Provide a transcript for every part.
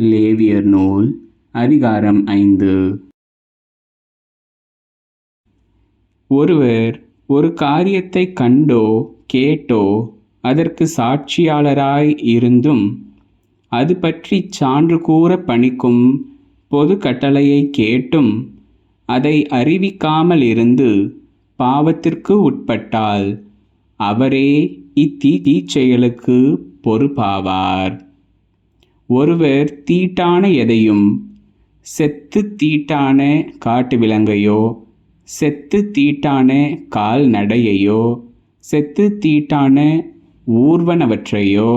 லேவியர் நூல் அதிகாரம் ஐந்து. ஒருவர் ஒரு காரியத்தை கண்டோ கேட்டோ அதற்கு சாட்சியாளராய் இருந்தும் அது பற்றி சான்று கூற பணிக்கும் பொது கட்டளையை கேட்டும் அதை அறிவிக்காமல் இருந்து பாவத்திற்கு உட்பட்டால் அவரே இத்தீ தீச்செயலுக்கு பொறுப்பாவார். ஒருவர் தீட்டான எதையும் செத்து தீட்டான காட்டு விலங்கையோ செத்து தீட்டான கால்நடையையோ செத்து தீட்டான ஊர்வனவற்றையோ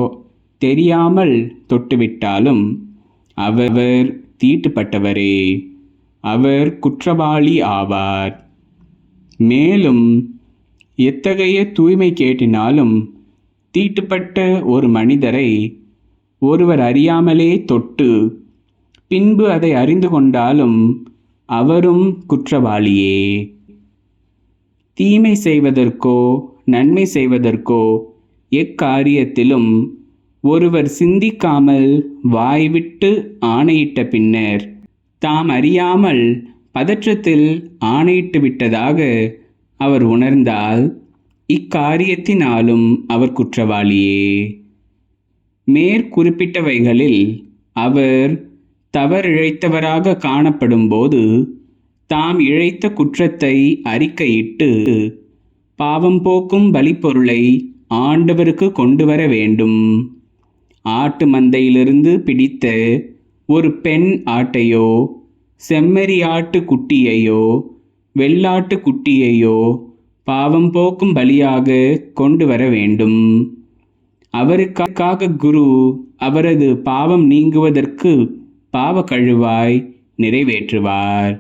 தெரியாமல் தொட்டுவிட்டாலும் அவர் தீட்டுப்பட்டவரே அவர் குற்றவாளி ஆவார். மேலும் எத்தகைய தூய்மை கேட்டினாலும் தீட்டுப்பட்ட ஒரு மனிதரை ஒருவர் அறியாமலே தொட்டு பின்பு அதை அறிந்து கொண்டாலும் அவரும் குற்றவாளியே. தீமை செய்வதற்கோ நன்மை செய்வதற்கோ எக்காரியத்திலும் ஒருவர் சிந்திக்காமல் வாய்விட்டு ஆணையிட்ட பின்னர் தாம் அறியாமல் பதற்றத்தில் ஆணையிட்டு விட்டதாக அவர் உணர்ந்தால் இக்காரியத்தினாலும் அவர் குற்றவாளியே. மேற்குறிப்பிட்டவைகளில் அவர் தவறிழைத்தவராக காணப்படும்போது தாம் இழைத்த குற்றத்தை அறிக்கையிட்டு பாவம் போக்கும் பலிப்பொருளை ஆண்டவருக்கு கொண்டு வர வேண்டும். ஆட்டு மந்தையிலிருந்து பிடித்த ஒரு பெண் ஆட்டையோ செம்மறி ஆட்டு குட்டியையோ வெள்ளாட்டு குட்டியையோ பாவம் போக்கும் பலியாக கொண்டு வர வேண்டும். அவருக்காக குரு அவரது பாவம் நீங்குவதற்கு பாவ கழுவாய் நிறைவேற்றுவார்.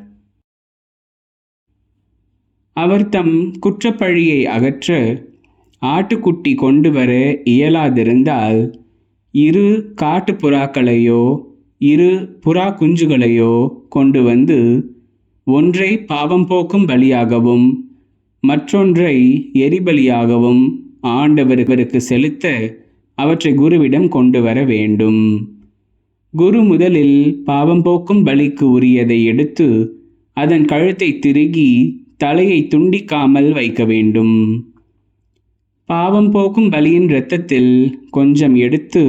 அவர் தம் குற்றப்பழியை அகற்ற ஆட்டுக்குட்டி கொண்டு வர இயலாதிருந்தால் இரு காட்டு புறாக்களையோ இரு புறா குஞ்சுகளையோ கொண்டு வந்து ஒன்றை பாவம் போக்கும் பலியாகவும் மற்றொன்றை எரிபலியாகவும் ஆண்டவர்களுக்கு செலுத்த அவற்றை குருவிடம் கொண்டு வர வேண்டும். குரு முதலில் பாவம் போக்கும் பலிக்கு உரியதை எடுத்து அதன் கழுத்தை திருகி தலையை துண்டிக்காமல் வைக்க வேண்டும். பாவம் போக்கும் பலியின் இரத்தத்தில் கொஞ்சம் எடுத்து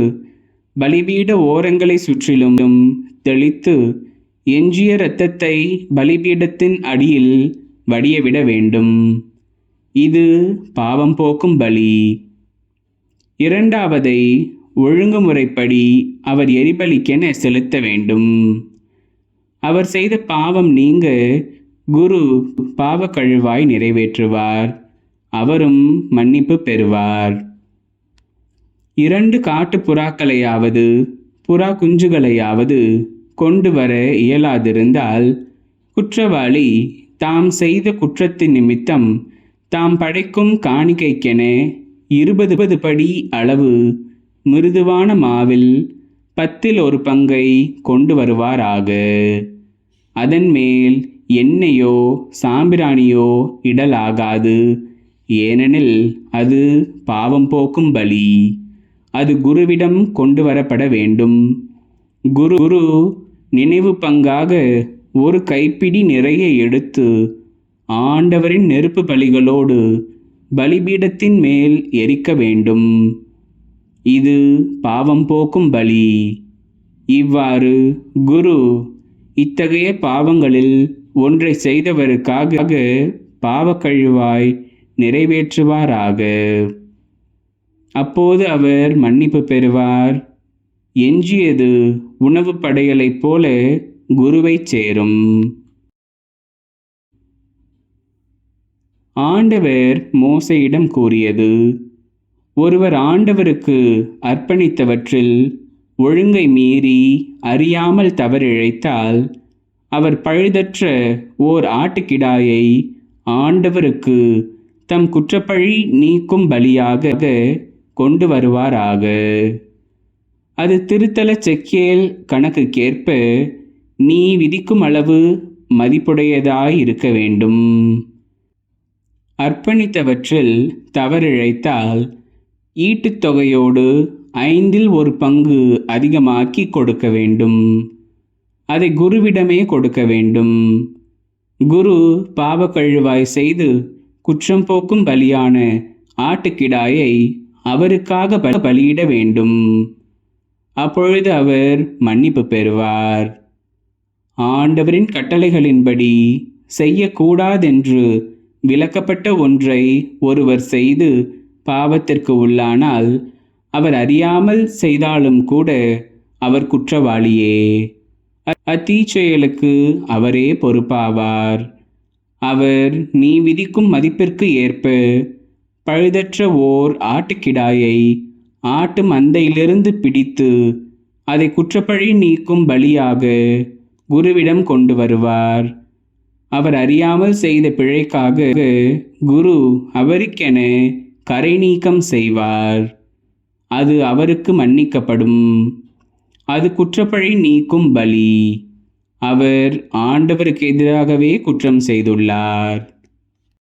பலிபீட ஓரங்களை சுற்றிலும் தெளித்து எஞ்சிய இரத்தத்தை பலிபீடத்தின் அடியில் வடியவிட வேண்டும். இது பாவம் போக்கும் பலி. இரண்டாவதை ஒழுங்குமுறைப்படி அவர் எரிபலிக்கென செலுத்த வேண்டும். அவர் செய்த பாவம் நீங்க குரு பாவ கழுவாய் நிறைவேற்றுவார். அவரும் மன்னிப்பு பெறுவார். இரண்டு காட்டு புறாக்களையாவது புறா குஞ்சுகளையாவது கொண்டு வர இயலாதிருந்தால் குற்றவாளி தாம் செய்த குற்றத்தின் நிமித்தம் தாம் படைக்கும் காணிக்கைக்கென இருபது படி அளவு. மிருதுவான மாவில் பத்தில் ஒரு பங்கை கொண்டு வருவாராக. அதன் மேல் எண்ணெயோ சாம்பிராணியோ இடலாகாது. ஏனெனில் அது பாவம் போக்கும் பலி. அது குருவிடம் கொண்டு வரப்பட வேண்டும். குரு குரு நினைவு பங்காக ஒரு கைப்பிடி நிறைய எடுத்து ஆண்டவரின் நெருப்பு பலிகளோடு பலிபீடத்தின் மேல் எரிக்க வேண்டும். இது பாவம் போக்கும் பலி. இவ்வாறு குரு இத்தகைய பாவங்களில் ஒன்றை செய்தவருக்காக பாவக்கழிவாய் நிறைவேற்றுவாராக. அப்போது அவர் மன்னிப்பு பெறுவார். எஞ்சியது உணவு படையலைப் போல குருவைச் சேரும். ஆண்டவர் மோசையிடம் கூறியது ஒருவர் ஆண்டவருக்கு அர்ப்பணித்தவற்றில் ஒழுங்கை மீறி அறியாமல் தவறிழைத்தால் அவர் பழுதற்ற ஓர் ஆட்டுக்கிடாயை ஆண்டவருக்கு தம் குற்றப்பழி நீக்கும் பலியாக கொண்டு வருவாராக. அது திருத்தல செக்கேல் கணக்குக்கேற்ப நீ விதிக்கும் அளவு மதிப்புடையதாய் இருக்க வேண்டும். அர்ப்பணித்தவற்றில் தவறிழைத்தால் ஈட்டுத் தொகையோடு ஐந்தில் ஒரு பங்கு அதிகமாக்கி கொடுக்க வேண்டும். அதை குருவிடமே கொடுக்க வேண்டும். குரு பாவக்கழுவாய் செய்து குற்றம் போக்கும் பலியான ஆட்டுக்கிடாயை அவருக்காக பலியிட வேண்டும். அப்பொழுது அவர் மன்னிப்பு பெறுவார். ஆண்டவரின் கட்டளைகளின்படி செய்யக்கூடாதென்று விளக்கப்பட்ட ஒன்றை ஒருவர் செய்து பாவத்திற்கு உள்ளானால் அவர் அறியாமல் செய்தாலும் கூட அவர் குற்றவாளியே. அத்தீச்செயலுக்கு அவரே பொறுப்பாவார். அவர் நீ விதிக்கும் மதிப்பிற்கு ஏற்ப பழுதற்ற ஓர் ஆட்டுக்கிடாயை ஆட்டு மந்தையிலிருந்து பிடித்து அதை குற்றப்பழி நீக்கும் பலியாக குருவிடம் கொண்டு வருவார். அவர் அறியாமல் செய்த பிழைக்காக குரு அவருக்கென கரை நீக்கம் செய்வார். அது அவருக்கு மன்னிக்கப்படும். அது குற்றப்பழி நீக்கும் பலி. அவர் ஆண்டவருக்கு எதிராகவே குற்றம் செய்துள்ளார்.